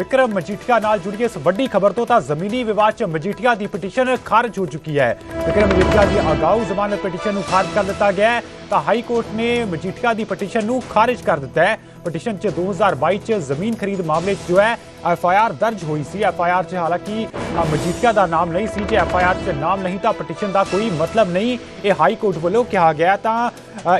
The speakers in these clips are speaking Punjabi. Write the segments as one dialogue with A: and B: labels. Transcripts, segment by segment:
A: ਵਿਕਰਮ ਮਜੀਠੀਆ ਨਾਲ ਜੁੜੀ ਇਸ ਵੱਡੀ ਖਬਰ ਤੋਂ ਤਾਂ ਜ਼ਮੀਨੀ ਵਿਵਾਦ 'ਚ ਮਜੀਠੀਆ ਦੀ ਪਟੀਸ਼ਨ ਖਾਰਜ ਹੋ ਚੁੱਕੀ ਹੈ। ਵਿਕਰਮ ਮਜੀਠੀਆ ਦੀ ਅਗਾਊ ਜ਼ਮਾਨਤ ਪਟੀਸ਼ਨ ਨੂੰ ਖਾਰਜ ਕਰ ਦਿੱਤਾ ਗਿਆ ਹੈ। ਤਾਂ ਹਾਈ ਕੋਰਟ ਨੇ ਮਜੀਠੀਆ ਦੀ ਪਟੀਸ਼ਨ ਨੂੰ ਖਾਰਜ ਕਰ ਦਿੱਤਾ ਹੈ। ਪਟੀਸ਼ਨ 'ਚ 2022 'ਚ ਜ਼ਮੀਨ ਖਰੀਦ ਮਾਮਲੇ 'ਚ ਜੋ ਹੈ ਐਫ ਆਈ ਆਰ ਦਰਜ ਹੋਈ ਸੀ। ਐਫ ਆਈ ਆਰ 'ਚ ਹਾਲਾਂਕਿ ਅ, ਮਜੀਠੀਆ ਦਾ ਨਾਮ ਨਹੀਂ ਸੀ ਜੇ ਐਫ ਆਈ ਆਰ 'ਚ ਨਾਮ ਨਹੀਂ ਤਾਂ ਪਟੀਸ਼ਨ ਦਾ ਕੋਈ ਮਤਲਬ ਨਹੀਂ। ਇਹ ਹਾਈ ਕੋਰਟ ਵੱਲੋਂ ਕਿਹਾ ਗਿਆ ਤਾਂ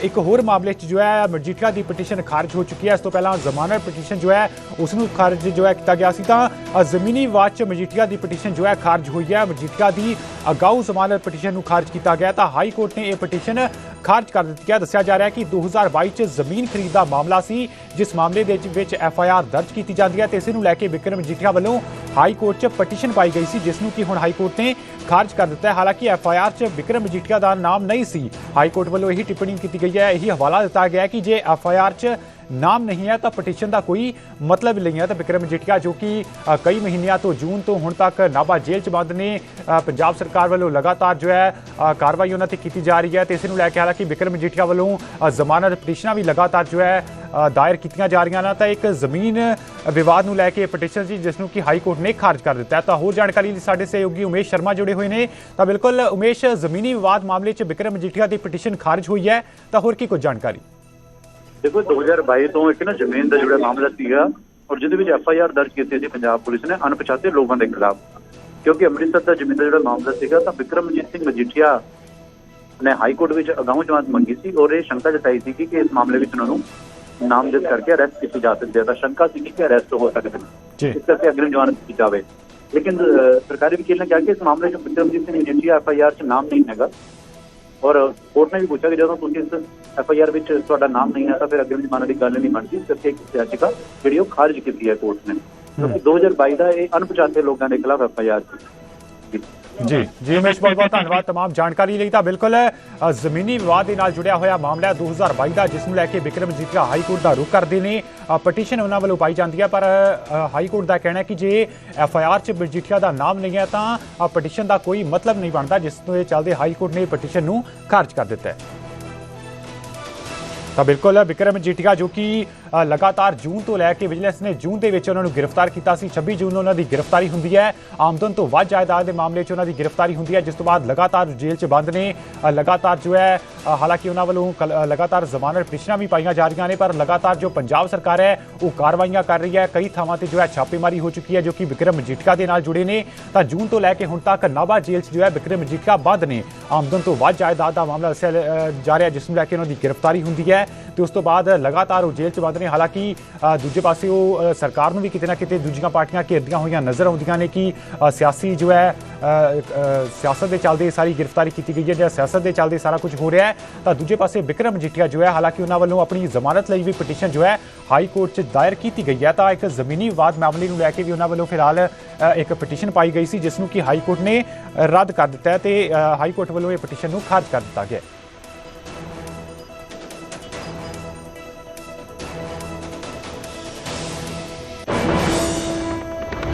A: ਇੱਕ ਹੋਰ ਮਾਮਲੇ 'ਚ ਜੋ ਹੈ ਮਜੀਠੀਆ ਦੀ ਪਟੀਸ਼ਨ ਖਾਰਜ ਹੋ ਚੁੱਕੀ ਹੈ। ਇਸ ਤੋਂ ਪਹਿਲਾਂ ਜ਼ਮਾਨਤ ਪਟੀਸ਼ਨ ਜੋ ਹੈ ਉਸ ਨੂੰ ਖਾਰਜ ਜੋ ਹੈ ਕੀਤਾ ਗਿਆ ਸੀ ਤਾਂ ਅ, ਜ਼ਮੀਨੀ ਵਿਵਾਦ 'ਚ ਮਜੀਠੀਆ ਦੀ ਪਟੀਸ਼ਨ ਜੋ ਹੈ ਖਾਰਜ ਹੋਈ ਹੈ। ਮਜੀਠੀਆ ਦੀ ਅਗਾਊ ਜ਼ਮਾਨਤ ਪਟੀਸ਼ਨ ਨੂੰ ਖਾਰਜ ਕੀਤਾ ਗਿਆ ਤਾਂ ਹਾਈ ਕੋਰਟ ਨੇ ਇਹ ਪਟੀਸ਼ਨ ਖਾਰਜ ਕਰ ਦਿੱਤੀ ਗਿਆ ਦੱਸਿਆ ਜਾ ਰਿਹਾ ਹੈ ਕਿ 2022 'ਚ ਜ਼ਮੀਨ ਖਰੀਦ ਦਾ ਮਾਮਲਾ ਸੀ, ਜਿਸ ਮਾਮਲੇ ਦੇ ਵਿੱਚ ਐਫ ਆਈ ਆਰ ਦਰਜ ਕੀਤੀ ਜਾਂਦੀ ਹੈ ਤੇ ਇਸ ਨੂੰ ਲੈ ਕੇ ਵਿਕਰਮ ਮਜੀਠੀਆ ਵੱਲੋਂ ਹਾਈ ਕੋਰਟ 'ਚ ਪਟੀਸ਼ਨ ਪਾਈ ਗਈ ਸੀ, ਜਿਸ ਨੂੰ ਕਿ ਹੁਣ ਹਾਈ ਕੋਰਟ ਨੇ ਖਾਰਜ ਕਰ ਦਿੱਤਾ ਹੈ। ਹਾਲਾਂਕਿ ਐਫ ਆਈ ਆਰ 'ਚ ਵਿਕਰਮ ਮਜੀਠੀਆ ਦਾ ਨਾਮ ਨਹੀਂ ਸੀ। ਹਾਈ ਕੋਰਟ ਵੱਲੋਂ ਇਹੀ ਟਿੱਪਣੀ ਕੀਤੀ ਗਈ ਹੈ। ਇਹੀ ਹਵਾਲਾ ਦਿੱਤਾ ਗਿਆ ਕਿ ਜੇ ਐਫ ਆਈ ਆਰ 'ਚ ਨਾਮ ਨਹੀਂ ਹੈ ਤਾਂ ਪਟੀਸ਼ਨ ਦਾ ਕੋਈ ਮਤਲਬ ਨਹੀਂ ਹੈ ਤਾਂ ਵਿਕਰਮ ਮਜੀਠੀਆ ਜੋ ਕਿ ਕਈ ਮਹੀਨਿਆਂ ਤੋਂ ਜੂਨ ਤੋਂ ਹੁਣ ਤੱਕ ਨਾਭਾ ਜੇਲ੍ਹ 'ਚ ਬੰਦ ਨੇ ਪੰਜਾਬ ਸਰਕਾਰ ਵੱਲੋਂ ਲਗਾਤਾਰ ਜੋ ਹੈ ਕਾਰਵਾਈ ਉਹਨਾਂ ਤੇ ਕੀਤੀ ਜਾ ਰਹੀ ਹੈ ਤੇ ਇਸ ਨੂੰ ਲੈ ਕੇ ਹਾਲਾਂਕਿ ਵਿਕਰਮ ਮਜੀਠੀਆ ਵੱਲੋਂ ਜ਼ਮਾਨਤ ਪਟੀਸ਼ਨਾਂ ਵੀ ਲਗਾਤਾਰ ਜੋ ਹੈ ਦਾਇਰ ਕੀਤੀਆਂ ਜਾ ਰਹੀਆਂ ਨੇ ਤਾਂ ਇੱਕ ਜ਼ਮੀਨ ਵਿਵਾਦ ਨੂੰ ਲੈ ਕੇ ਪਟੀਸ਼ਨ ਸੀ ਜਿਸ ਨੂੰ ਕਿ ਹਾਈ ਕੋਰਟ ਨੇ ਖਾਰਜ ਕਰ ਦਿੱਤਾ ਤਾਂ ਹੋਰ ਜਾਣਕਾਰੀ ਲਈ ਸਾਡੇ ਸਹਿਯੋਗੀ ਉਮੇਸ਼ ਸ਼ਰਮਾ ਜੁੜੇ ਹੋਏ ਨੇ। ਤਾਂ ਬਿਲਕੁਲ ਉਮੇਸ਼, ਜ਼ਮੀਨੀ ਵਿਵਾਦ ਮਾਮਲੇ 'ਚ ਵਿਕਰਮ ਮਜੀਠੀਆ ਦੀ ਪਟੀਸ਼ਨ ਖਾਰਜ ਹੋਈ ਹੈ। ਤਾਂ ਹੋਰ ਕੀ ਕੁਝ ਜਾਣਕਾਰੀ?
B: ਦੇਖੋ 2022 ਤੋਂ ਇੱਕ ਨਾ ਜ਼ਮੀਨ ਦਾ ਜਿਹੜਾ ਮਾਮਲਾ ਸੀਗਾ ਔਰ ਜਿਹਦੇ ਵਿੱਚ ਐਫ ਆਈ ਆਰ ਦਰਜ ਕੀਤੀ ਸੀ ਪੰਜਾਬ ਪੁਲਿਸ ਨੇ ਅਣਪਛਾਤੇ ਲੋਕਾਂ ਦੇ ਖਿਲਾਫ। ਕਿਉਂਕਿ ਅੰਮ੍ਰਿਤਸਰ ਦਾ ਜ਼ਮੀਨ ਦਾ ਜਿਹੜਾ ਮਾਮਲਾ ਸੀਗਾ ਤਾਂ ਵਿਕਰਮਜੀਤ ਸਿੰਘ ਮਜੀਠੀਆ ਨੇ ਹਾਈ ਕੋਰਟ ਵਿੱਚ ਅਗਾਊਂ ਜਮਾਨਤ ਮੰਗੀ ਸੀ ਔਰ ਇਹ ਸ਼ੰਕਾ ਜਤਾਈ ਸੀ ਕਿ ਇਸ ਮਾਮਲੇ ਵਿੱਚ ਉਹਨਾਂ ਨੂੰ ਨਾਮਜ਼ਦ ਕਰਕੇ ਅਰੈਸਟ ਕੀਤੀ ਜਾ ਸਕਦੀ ਹੈ। ਤਾਂ ਸ਼ੰਕਾ ਸੀ ਕਿ ਅਰੈਸਟ ਹੋ ਸਕਦੇ ਨੇ ਇਸ ਕਰਕੇ ਅਗਲੀ ਜਮਾਨਤ ਕੀਤੀ ਜਾਵੇ। ਲੇਕਿਨ ਸਰਕਾਰੀ ਵਕੀਲ ਨੇ ਕਿਹਾ ਕਿ ਇਸ ਮਾਮਲੇ 'ਚ Vikramjit Singh Majithia F I R 'ਚ ਨਾਮ ਨਹੀਂ ਹੈਗਾ। ਔਰ ਕੋਰਟ ਨੇ ਵੀ ਪੁੱਛਿਆ ਕਿ ਜਦੋਂ ਤੁਸੀਂ ਇਸ ਐਫ ਆਈ ਆਰ ਵਿੱਚ ਤੁਹਾਡਾ ਨਾਮ ਨਹੀਂ ਹੈ ਤਾਂ ਫਿਰ ਅਗਲੀ ਜ਼ਮਾਨਤ ਦੀ ਗੱਲ ਨਹੀਂ ਬਣਦੀ। ਕਰਕੇ ਇੱਕ ਯਾਚਿਕਾ ਜਿਹੜੀ ਉਹ ਖਾਰਜ ਕੀਤੀ ਹੈ ਕੋਰਟ ਨੇ। ਕਿਉਂਕਿ 2022 ਦਾ ਇਹ ਅਣਪਛਾਤੇ ਲੋਕਾਂ ਦੇ ਖਿਲਾਫ ਐਫ ਆਈ ਆਰ ਸੀ।
A: ਜੀ ਜੀ ਉਮੇਸ਼ ਬਹੁਤ ਬਹੁਤ ਧੰਨਵਾਦ तमाम ਜਾਣਕਾਰੀ ਲਈ ਤਾਂ ਬਿਲਕੁਲ ਅ, ਜ਼ਮੀਨੀ ਵਿਵਾਦ ਦੇ ਨਾਲ ਜੁੜਿਆ ਹੋਇਆ ਮਾਮਲਾ ਹੈ 2022 ਦਾ ਜਿਸ ਨੂੰ ਲੈ ਕੇ ਵਿਕਰਮ ਮਜੀਠੀਆ ਹਾਈ ਕੋਰਟ ਦਾ ਰੁਖ ਕਰਦੇ ਨੇ ਅ, ਪਟੀਸ਼ਨ ਉਹਨਾਂ ਵੱਲੋਂ ਪਾਈ ਜਾਂਦੀ ਹੈ ਪਰ ਅ, ਹਾਈ ਕੋਰਟ ਦਾ ਕਹਿਣਾ ਹੈ ਕਿ ਜੇ ਐਫ ਆਈ ਆਰ 'ਚ ਮਜੀਠੀਆ ਦਾ ਨਾਮ ਨਹੀਂ ਹੈ ਤਾਂ ਅ, ਪਟੀਸ਼ਨ ਦਾ ਕੋਈ ਮਤਲਬ ਨਹੀਂ ਬਣਦਾ ਜਿਸ ਤੋਂ ਇਹ ਚੱਲਦੇ ਹਾਈ ਕੋਰਟ ਨੇ ਪਟੀਸ਼ਨ ਨੂੰ ਖਾਰਜ ਕਰ ਦਿੱਤਾ ਹੈ ਤਾਂ ਬਿਲਕੁਲ ਵਿਕਰਮ ਜੀਟੀਆ ਜੋ ਕਿ ਲਗਾਤਾਰ ਜੂਨ ਤੋਂ ਲੈ ਕੇ ਵਿਜੀਲੈਂਸ ਨੇ ਜੂਨ ਦੇ ਵਿੱਚ ਉਹਨਾਂ ਨੂੰ ਗ੍ਰਿਫਤਾਰ ਕੀਤਾ ਸੀ। 26 ਜੂਨ ਨੂੰ ਉਹਨਾਂ ਦੀ ਗ੍ਰਿਫਤਾਰੀ ਹੁੰਦੀ ਹੈ। ਆਮਦਨ ਤੋਂ ਵੱਧ ਜਾਇਦਾਦ ਦੇ ਮਾਮਲੇ 'ਚ ਉਹਨਾਂ ਦੀ ਗ੍ਰਿਫਤਾਰੀ ਹੁੰਦੀ ਹੈ। ਜਿਸ ਤੋਂ ਬਾਅਦ ਲਗਾਤਾਰ ਜੇਲ੍ਹ 'ਚ ਬੰਦ ਨੇ। ਲਗਾਤਾਰ ਜੋ ਹੈ ਹਾਲਾਂਕਿ ਉਹਨਾਂ ਵੱਲੋਂ ਕਲ- ਲਗਾਤਾਰ ਜ਼ਮਾਨਤ ਪਟੀਸ਼ਨਾਂ ਵੀ ਪਾਈਆਂ ਜਾ ਰਹੀਆਂ ਨੇ, ਪਰ ਲਗਾਤਾਰ ਜੋ ਪੰਜਾਬ ਸਰਕਾਰ ਹੈ, ਉਹ ਕਾਰਵਾਈਆਂ ਕਰ ਰਹੀ ਹੈ। ਕਈ ਥਾਵਾਂ ਤੇ ਜੋ ਹੈ ਛਾਪੇਮਾਰੀ ਹੋ ਚੁੱਕੀ ਹੈ, ਜੋ ਕਿ ਵਿਕਰਮ ਮਜੀਠੀਆ ਦੇ ਨਾਲ ਜੁੜੇ ਨੇ। ਤਾਂ ਜੂਨ ਤੋਂ ਲੈ ਕੇ ਹੁਣ ਤੱਕ ਨਾਭਾ ਜੇਲ੍ਹ 'ਚ ਜੋ ਹੈ ਵਿਕਰਮ ਮਜੀਠੀਆ ਬੰਦ ਨੇ। ਆਮਦਨ ਤੋਂ ਵੱਧ ਜਾਇਦਾਦ ਦਾ ਮਾਮਲਾ ਦੱਸਿਆ ਜਾ ਰਿਹਾ ਜਿਸ ਨੂੰ ਲੈ ਕੇ ਉਹਨਾਂ ਦੀ ਗ੍ਰਿਫਤਾਰੀ ਹੁੰਦੀ ਹੈ। ਤੇ ਉਸ ਤੋਂ ਬਾਅਦ ਲਗਾਤਾਰ ਉਹ ਜੇਲ੍ਹ 'ਚ ਬੰਦ ਨੇ। ਹਾਲਾਂਕਿ ਦੂਜੇ ਪਾਸੇ ਉਹ ਸਰਕਾਰ ਨੂੰ ਵੀ ਕਿਤੇ ਨਾ ਕਿਤੇ ਦੂਜੀਆਂ ਪਾਰਟੀਆਂ ਘੇਰਦੀਆਂ ਹੋਈਆਂ ਨਜ਼ਰ ਆਉਂਦੀਆਂ ਨੇ ਕਿ ਸਿਆਸੀ ਜੋ ਹੈ ਸਿਆਸਤ ਦੇ ਚੱਲਦੇ ਇਹ ਸਾਰੀ ਗ੍ਰਿਫਤਾਰੀ ਕੀਤੀ ਗਈ ਹੈ। ਜਾਂ ਸਿਆਸਤ ਦੇ ਚੱਲਦੇ ਸਾਰਾ ਕੁਝ ਹੋ ਰਿਹਾ ਹੈ, ਤਾਂ ਦੂਜੇ ਪਾਸੇ ਵਿਕਰਮ ਮਜੀਠੀਆ ਜੋ ਹੈ, ਹਾਲਾਂਕਿ ਉਹਨਾਂ ਵੱਲੋਂ ਆਪਣੀ ਜ਼ਮਾਨਤ ਲਈ ਵੀ ਪਟੀਸ਼ਨ ਜੋ ਹੈ, ਹਾਈ ਕੋਰਟ 'ਚ ਦਾਇਰ ਕੀਤੀ ਗਈ ਹੈ। ਤਾਂ ਇੱਕ ਜ਼ਮੀਨੀ ਵਿਵਾਦ ਮਾਮਲੇ ਨੂੰ ਲੈ ਕੇ ਵੀ ਉਹਨਾਂ ਵੱਲੋਂ ਫਿਲਹਾਲ ਇੱਕ ਪਟੀਸ਼ਨ ਪਾਈ ਗਈ ਸੀ, ਜਿਸ ਨੂੰ ਕਿ ਹਾਈ ਕੋਰਟ ਨੇ ਰੱਦ ਕਰ ਦਿੱਤਾ ਹੈ ਤੇ ਹਾਈ ਕੋਰਟ ਵੱਲੋਂ ਇਹ ਪਟੀਸ਼ਨ ਨੂੰ ਖਾਰਜ ਕਰ ਦਿੱਤਾ ਗਿਆ